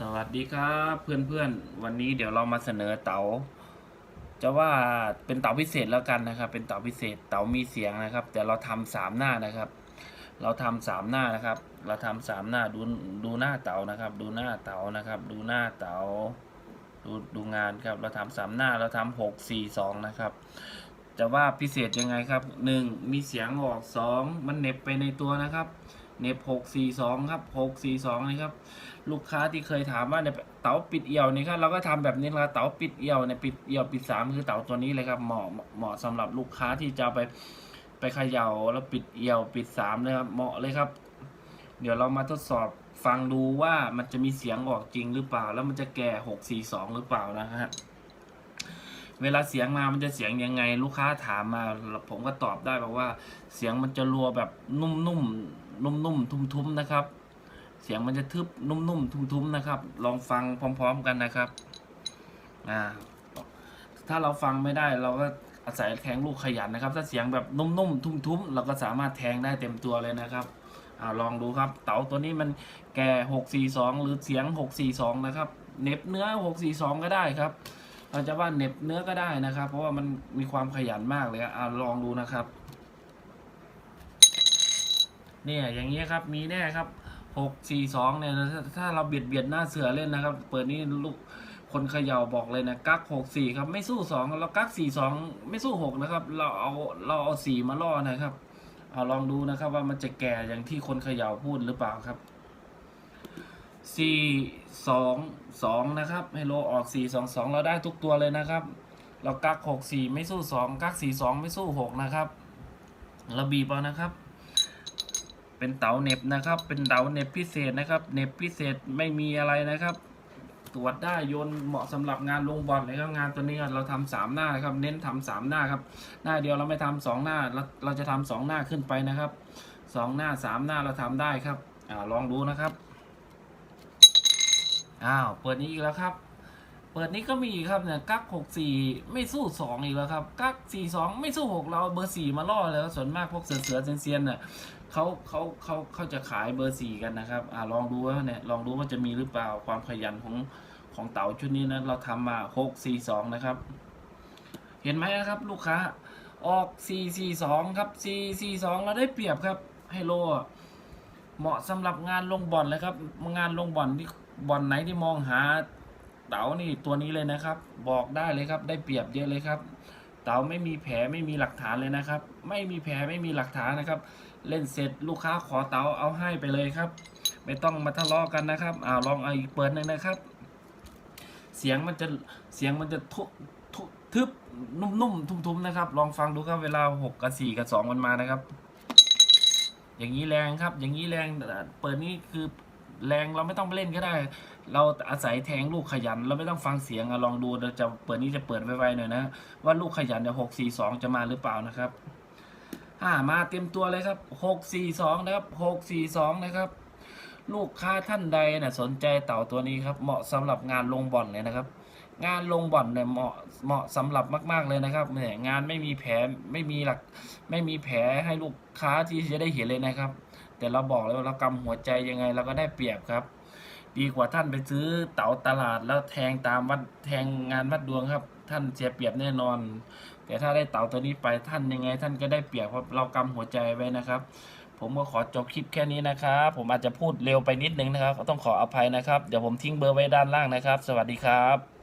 สวัสดีครับเพื่อนๆ วันนี้เดี๋ยวเรามาเสนอเต๋าจะว่าเป็นเต๋าพิเศษแล้วกันนะครับ เป็นเต๋าพิเศษเต๋ามีเสียงนะครับ แต่เราทำสามหน้านะครับ เราทำสามหน้านะครับ เราทำสามหน้าดูดูหน้าเต๋านะครับ ดูหน้าเต๋านะครับ ดูหน้าเต๋าดูดูงานครับ เราทำสามหน้าเราทำหกสี่สองนะครับจะว่าพิเศษยังไงครับหนึ่งมีเสียงออกสองมันเน็บไปในตัวนะครับ เน็บหกสี่สองครับหกสี่สองนี่ครับ ลูกค้าที่เคยถามว่าเนี่ยเต๋าปิดเอี่ยวนี่ครับเราก็ทำแบบนี้ละเต๋าปิดเอี่ยวเนี่ยปิดเอี่ยวปิดสามคือเต๋าตัวนี้เลยครับเหมาะเหมาะสำหรับลูกค้าที่จะไปไปเขย่าแล้วปิดเอี่ยวปิดสามเลยครับเหมาะเลยครับ เดี๋ยวเรามาทดสอบฟังดูว่ามันจะมีเสียงออกจริงหรือเปล่า แล้วมันจะแก่หกสี่สองหรือเปล่านะฮะ เวลาเสียงมามันจะเสียงยังไง ลูกค้าถามมาผมก็ตอบได้บอกว่าเสียงมันจะรัวแบบนุ่มๆนุ่มๆทุ้มๆนะครับ เสียงมันจะทึบนุ่มๆทุ้มๆนะครับ ลองฟังพร้อม ๆ กันนะครับอ่าถ้าเราฟังไม่ได้เราก็อาศัยแทงลูกขยันนะครับ ถ้าเสียงแบบนุ่มๆทุ้มๆเราก็สามารถแทงได้เต็มตัวเลยนะครับอาลองดูครับ เต๋าตัวนี้มันแก่หกสี่สองหรือเสียงหกสี่สองนะครับ เน็บเนื้อหกสี่สองก็ได้ครับ เราจจะว่าเหน็บเนื้อก็ได้นะครับ เพราะว่ามันมีความขยันมากเลยอ่าลองดูนะครับ เนี่ยอย่างเงี้ยครับมีแน่ครับหกสี่สองเนี่ยถ้าถ้าเราเบียดเบียดหน้าเสือเล่นนะครับ เปิดนี่ลูกคนเขย่าบอกเลยนะกักหกสี่ครับ ไม่สู้สองเรากักสี่สองไม่สู้หกนะครับ เราเอาเราเอาสี่มาล่อนะครับเอาลองดูนะครับว่ามันจะแก่อย่างที่คนเขย่าพูดหรือเปล่าครับ สี่สองสองนะครับให้โลออกสี่สองสองเราได้ทุกตัวเลยนะครับ เรากักหกสี่ไม่สู้สองกักสี่สองไม่สู้หกนะครับเราบีบเอานะครับ เป็นเต๋าเน็บนะครับ เป็นเต๋าเน็บพิเศษนะครับ เน็บพิเศษไม่มีอะไรนะครับ ตรวจได้โยนเหมาะสำหรับงานลงบอลเลยครับงานตัวนี้เราทำสามหน้านะครับ เน้นทำสามหน้าครับ หน้าเดียวเราไม่ทำสองหน้า เราเราจะทำสองหน้าขึ้นไปนะครับสองหน้าสามหน้าเราทำได้ครับอลองดูนะครับ อ้าวเปิดนี้อีกแล้วครับ เปิดนี้ก็มีครับเนี่ยกักหกสี่ไม่สู้สองอีกแล้วครับกักสี่สองไม่สู้หกเราเบอร์สี่มาล่อแล้วส่วนมากพวกเสือเสือเซียนเนี่ยเขาเขาเขาเขาจะขายเบอร์สี่กันนะครับอ่าลองดูว่าเนี่ยลองดูว่าจะมีหรือเปล่าความขยันของของเต๋าชุดนี้นะเราทำมาหกสี่สองนะครับ เห็นไหมนะครับ ลูกค้าออกสี่สี่สองครับสี่สี่สองเราได้เปรียบครับให้โล เหมาะสำหรับงานลงบอลเลยครับ งานลงบอลที่ บอลไหนที่มองหาเต๋านี่ตัวนี้เลยนะครับ บอกได้เลยครับ ได้เปรียบเยอะเลยครับ เต๋าไม่มีแผลไม่มีหลักฐานเลยนะครับ ไม่มีแผลไม่มีหลักฐานนะครับ เล่นเสร็จลูกค้าขอเต๋าเอาให้ไปเลยครับ ไม่ต้องมาทะเลาะกันนะครับอ่าลองเอาอีกเปิดหนึ่งนะครับ เสียงมันจะเสียงมันจะทุทุทึบนุ่มๆทุ้มๆนะครับ ลองฟังดูครับเวลาหกกับสี่กับสองมันมานะครับ อย่างนี้แรงครับ อย่างนี้แรงเปิดนี้คือ แรงเราไม่ต้องไปเล่นก็ได้ เราอาศัยแทงลูกขยัน เราไม่ต้องฟังเสียงอะลองดูเราจะเปิดนี้จะเปิดไวๆหน่อยนะ ว่าลูกขยันเนี่ยหกสี่สองจะมาหรือเปล่านะครับอ่ามาเต็มตัวเลยครับหกสี่สองนะครับหกสี่สองนะครับ ลูกค้าท่านใดเนี่ยสนใจเต่าตัวนี้ครับ เหมาะสำหรับงานลงบ่อนเลยนะครับ งานลงบ่อนเนี่ยเหมาะเหมาะสำหรับมาก ๆเลยนะครับเนี่ยงานไม่มีแผลไม่มีหลัก ไม่มีแผลให้ลูกค้าที่จะได้เห็นเลยนะครับ แต่เราบอกเลยว่าเรากำหัวใจยังไงเราก็ได้เปรียบครับ ดีกว่าท่านไปซื้อเต๋าตลาดแล้วแทงตามวัดแทงงานวัดดวงครับ ท่านเสียเปรียบแน่นอน แต่ถ้าได้เต๋าตัวนี้ไปท่านยังไง ท่านก็ได้เปรียบเพราะเรากำหัวใจไว้นะครับ ผมก็ขอจบคลิปแค่นี้นะครับผมอาจจะพูดเร็วไปนิดนึงนะครับ ก็ต้องขออภัยนะครับ เดี๋ยวผมทิ้งเบอร์ไว้ด้านล่างนะครับ สวัสดีครับ